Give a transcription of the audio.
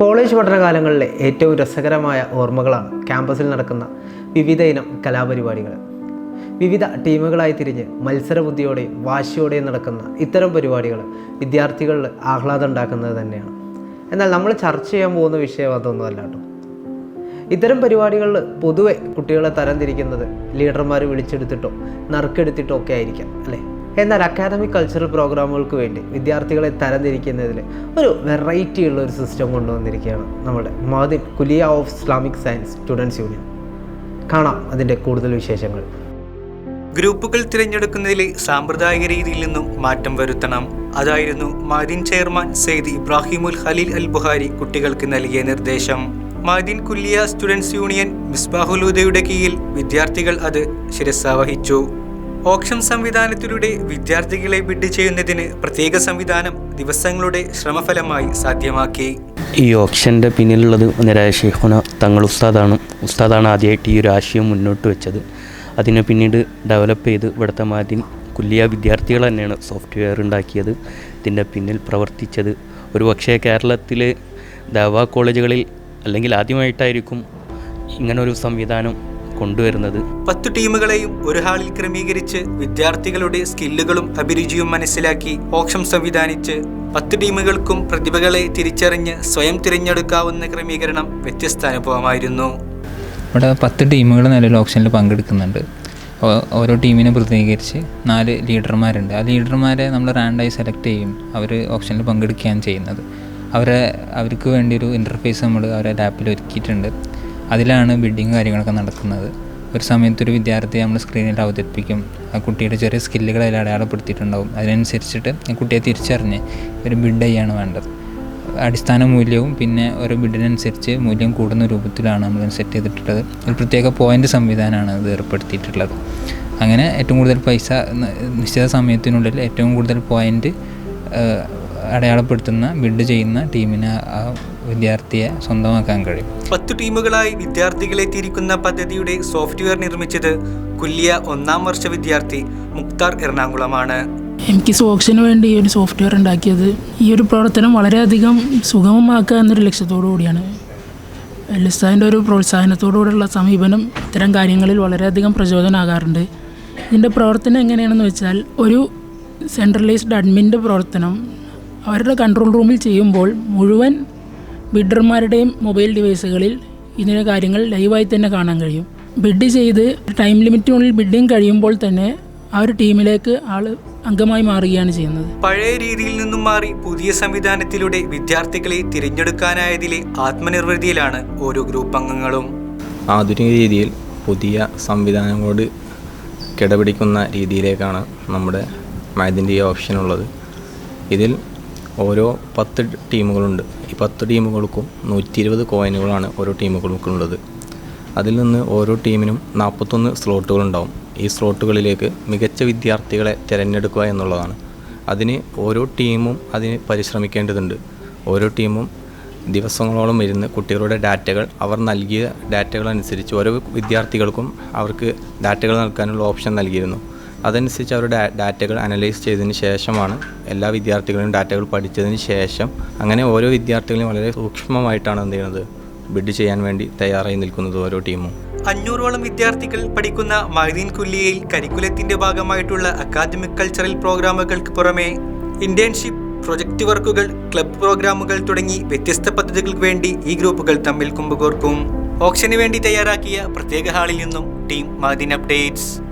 College പഠനകാലങ്ങളിലെ ഏറ്റവും രസകരമായ ഓർമ്മകളാണ് ക്യാമ്പസിൽ നടക്കുന്ന വിവിധ ഇനം കലാപരിപാടികൾ. വിവിധ ടീമുകളായി തിരിഞ്ഞ് മത്സരബുദ്ധിയോടെയും വാശിയോടെയും നടക്കുന്ന ഇത്തരം പരിപാടികൾ വിദ്യാർത്ഥികളിൽ ആഹ്ലാദം ഉണ്ടാക്കുന്നത് തന്നെയാണ്. എന്നാൽ നമ്മൾ ചർച്ച ചെയ്യാൻ പോകുന്ന വിഷയം അതൊന്നുമല്ല കേട്ടോ. ഇത്തരം പരിപാടികളിൽ പൊതുവെ കുട്ടികളെ തരംതിരിക്കുന്നത് ലീഡർമാർ വിളിച്ചെടുത്തിട്ടോ നറുക്കെടുത്തിട്ടോ ഒക്കെ ആയിരിക്കാം അല്ലേ? എന്നാൽ അക്കാദമിക് കൾച്ചറൽ പ്രോഗ്രാമുകൾക്ക് വേണ്ടി വിദ്യാർത്ഥികളെ തരംതിരിക്കുന്നതിൽ ഒരു വെറൈറ്റി ഉള്ള ഒരു സിസ്റ്റം കൊണ്ടുവന്നിരിക്കുകയാണ് നമ്മുടെ Madin Kulliyya of Islamic science students union കാണാം അതിന്റെ കൂടുതൽ വിശേഷങ്ങൾ. ഗ്രൂപ്പുകൾ തിരഞ്ഞെടുക്കുന്നതിലെ സാമ്പ്രദായിക രീതിയിൽ നിന്നും മാറ്റം വരുത്തണം. അതായിരുന്നു മാദിൻ ചെയർമാൻ സെയ്ദ് ഇബ്രാഹിമുൽ ഖലീൽ അൽ ബുഹാരി കുട്ടികൾക്ക് നൽകിയ നിർദ്ദേശം. മാദിൻ കുല്ലിയ സ്റ്റുഡൻസ് യൂണിയൻ മിസ്ബാഹുലൂദയുടെ കീഴിൽ വിദ്യാർത്ഥികൾ അത് ശിരസാവഹിച്ചു ഓപ്ഷൻ സംവിധാനത്തിലൂടെ വിദ്യാർത്ഥികളെ ബിഡ് ചെയ്യുന്നതിന് പ്രത്യേക സംവിധാനം ദിവസങ്ങളുടെ ശ്രമഫലമായി സാധ്യമാക്കി. ഈ ഓപ്ഷന്റെ പിന്നിലുള്ളത് ഷെയ്ഖുന തങ്ങൾ ഉസ്താദാണ്. ഉസ്താദാണ് ആദ്യമായിട്ട് ഈ ഒരു ആശയം മുന്നോട്ട് വെച്ചത്. അതിനെ പിന്നീട് ഡെവലപ്പ് ചെയ്ത് ഇവിടുത്തെ മാതിരി കുല്ലിയ വിദ്യാർത്ഥികൾ തന്നെയാണ് സോഫ്റ്റ്വെയർ ഉണ്ടാക്കിയത്. ഇതിന്റെ പിന്നിൽ പ്രവർത്തിച്ചത്. ഒരു പക്ഷേ കേരളത്തിലെ ദവാ കോളേജുകളിൽ അല്ലെങ്കിൽ ആദ്യമായിട്ടായിരിക്കും ഇങ്ങനൊരു സംവിധാനം കൊണ്ടുവരുന്നത്. പത്തു ടീമുകളെയും ഒരു ഹാളിൽ ക്രമീകരിച്ച് വിദ്യാർത്ഥികളുടെ സ്കില്ലുകളും അഭിരുചിയും മനസ്സിലാക്കി ഓപ്ഷൻ സംവിധാനിച്ച് പത്ത് ടീമുകൾക്കും പ്രതിഭകളെ തിരിച്ചറിഞ്ഞ് സ്വയം തിരഞ്ഞെടുക്കാവുന്ന ക്രമീകരണം വ്യത്യസ്ത അനുഭവമായിരുന്നു ഇവിടെ പത്ത് ടീമുകൾ നിലവിൽ ഓപ്ഷനിൽ പങ്കെടുക്കുന്നുണ്ട്. ഓരോ ടീമിനെ പ്രതിനിധീകരിച്ച് നാല് ലീഡർമാരുണ്ട്. ആ ലീഡർമാരെ നമ്മൾ റാൻഡായി സെലക്ട് ചെയ്യും. അവർ ഓപ്ഷനിൽ പങ്കെടുക്കുകയാണ് ചെയ്യുന്നത്. അവരെ അവർക്ക് വേണ്ടി ഒരു ഇന്റർഫേസ് നമ്മൾ അവരെ ലാപ്പിൽ ഒരുക്കിയിട്ടുണ്ട്. അതിലാണ് ബിഡിങ് കാര്യങ്ങളൊക്കെ നടക്കുന്നത്. ഒരു സമയത്ത് ഒരു വിദ്യാർത്ഥിയെ നമ്മൾ സ്ക്രീനിൽ അവതരിപ്പിക്കും. ആ കുട്ടിയുടെ ചെറിയ സ്കില്ലുകൾ അതിൽ അടയാളപ്പെടുത്തിയിട്ടുണ്ടാവും. അതിനനുസരിച്ചിട്ട് ആ കുട്ടിയെ തിരിച്ചറിഞ്ഞ് ഒരു ബിഡ് ചെയ്യാണ് വേണ്ടത്. അടിസ്ഥാന മൂല്യവും പിന്നെ ഒരു ബിഡിനനുസരിച്ച് മൂല്യം കൂടുന്ന രൂപത്തിലാണ് നമ്മൾ സെറ്റ് ചെയ്തിട്ടുള്ളത്. ഒരു പ്രത്യേക പോയിന്റ് സംവിധാനമാണ് ഇത് ഏർപ്പെടുത്തിയിട്ടുള്ളത്. അങ്ങനെ ഏറ്റവും കൂടുതൽ പൈസ നിശ്ചിത സമയത്തിനുള്ളിൽ ഏറ്റവും കൂടുതൽ പോയിന്റ് അടയാളപ്പെടുത്തുന്ന ബിഡ് ചെയ്യുന്ന ടീമിന് ആ വിദ്യാർത്ഥിയെ സ്വന്തമാക്കാൻ കഴിയും. പത്തു ടീമുകളായി വിദ്യാർത്ഥികളെ തിരിക്കുന്ന പദ്ധതിയുടെ സോഫ്റ്റ്വെയർ നിർമ്മിച്ചത് കുല്യ ഒന്നാം വർഷ വിദ്യാർത്ഥി മുക്താർ എറണാകുളമാണ്. എനിക്ക് സോക്സിന് വേണ്ടി ഈ ഒരു സോഫ്റ്റ്വെയർ ഉണ്ടാക്കിയത് ഈ ഒരു പ്രവർത്തനം വളരെയധികം സുഗമമാക്കുക എന്നൊരു ലക്ഷ്യത്തോടു കൂടിയാണ്. ലിസ്താന്റെ ഒരു പ്രോത്സാഹനത്തോടുകൂടിയുള്ള സമീപനം ഇത്തരം കാര്യങ്ങളിൽ വളരെയധികം പ്രചോദനമാകാറുണ്ട് ഇതിന്റെ പ്രവർത്തനം എങ്ങനെയാണെന്ന് വെച്ചാൽ ഒരു സെൻട്രലൈസ്ഡ് അഡ്മിന്റെ പ്രവർത്തനം അവരുടെ കൺട്രോൾ റൂമിൽ ചെയ്യുമ്പോൾ മുഴുവൻ ബിഡർമാരുടെയും മൊബൈൽ ഡിവൈസുകളിൽ ഇതിന്റെ കാര്യങ്ങൾ ലൈവായി തന്നെ കാണാൻ കഴിയും. ബിഡ് ചെയ്ത് ടൈം ലിമിറ്റിനുള്ളിൽ ബിഡിങ് കഴിയുമ്പോൾ തന്നെ ആ ഒരു ടീമിലേക്ക് ആൾ അംഗമായി മാറുകയാണ് ചെയ്യുന്നത്. പഴയ രീതിയിൽ നിന്നും മാറി പുതിയ സംവിധാനത്തിലൂടെ വിദ്യാർത്ഥികളെ തിരഞ്ഞെടുക്കാനായതിലെ ആത്മനിർവൃതിയിലാണ് ഓരോ ഗ്രൂപ്പ് അംഗങ്ങളും. ആധുനിക രീതിയിൽ പുതിയ സംവിധാനങ്ങളോട് കിടപിടിക്കുന്ന രീതിയിലേക്കാണ് നമ്മുടെ മാതിന്റെ ഈ ഓപ്ഷൻ ഉള്ളത്. ഇതിൽ ഓരോ പത്ത് ടീമുകളുണ്ട്. ഈ പത്ത് ടീമുകൾക്കും നൂറ്റി ഇരുപത് കോയിനുകളാണ് ഓരോ ടീമുകൾക്കും ഉള്ളത് അതിൽ നിന്ന് ഓരോ ടീമിനും നാൽപ്പത്തൊന്ന് സ്ലോട്ടുകളുണ്ടാവും. ഈ സ്ലോട്ടുകളിലേക്ക് മികച്ച വിദ്യാർത്ഥികളെ തിരഞ്ഞെടുക്കുക എന്നുള്ളതാണ്. അതിന് ഓരോ ടീമും അതിന് പരിശ്രമിക്കേണ്ടതുണ്ട്. ഓരോ ടീമും ദിവസങ്ങളോളം ഇരുന്ന് കുട്ടികളുടെ ഡാറ്റകൾ അവർ നൽകിയ ഡാറ്റകൾ അനുസരിച്ച് ഓരോ വിദ്യാർത്ഥികൾക്കും അവർക്ക് ഡാറ്റകൾ നൽകാനുള്ള ഓപ്ഷൻ നൽകിയിരുന്നു. അതനുസരിച്ച് അവരുടെ ഡാറ്റകൾ അനലൈസ് ചെയ്തതിന് ശേഷമാണ് എല്ലാ വിദ്യാർത്ഥികളും ഡാറ്റകൾ പഠിച്ചതിന് ശേഷം അങ്ങനെ ഓരോ വിദ്യാർത്ഥികളും വളരെ സൂക്ഷ്മമായിട്ടാണ് എന്ത് ചെയ്യുന്നത്? ബിഡ് ചെയ്യാൻ വേണ്ടി തയ്യാറായി നിൽക്കുന്നത് ഓരോ ടീമും. അഞ്ഞൂറോളം വിദ്യാർത്ഥികൾ പഠിക്കുന്ന മഹദീൻ കുല്ലിയയിൽ കരിക്കുലത്തിന്റെ ഭാഗമായിട്ടുള്ള അക്കാദമിക് കൾച്ചറൽ പ്രോഗ്രാമുകൾക്ക് പുറമെ ഇന്റേൺഷിപ്പ് പ്രൊജക്ട് വർക്കുകൾ ക്ലബ് പ്രോഗ്രാമുകൾ തുടങ്ങി വ്യത്യസ്ത പദ്ധതികൾക്ക് വേണ്ടി ഈ ഗ്രൂപ്പുകൾ തമ്മിൽ കുമ്പുകോർക്കും. ഓപ്ഷന് വേണ്ടി തയ്യാറാക്കിയ പ്രത്യേക ഹാളിൽ നിന്നും ടീം മഹദീൻ അപ്ഡേറ്റ്സ്.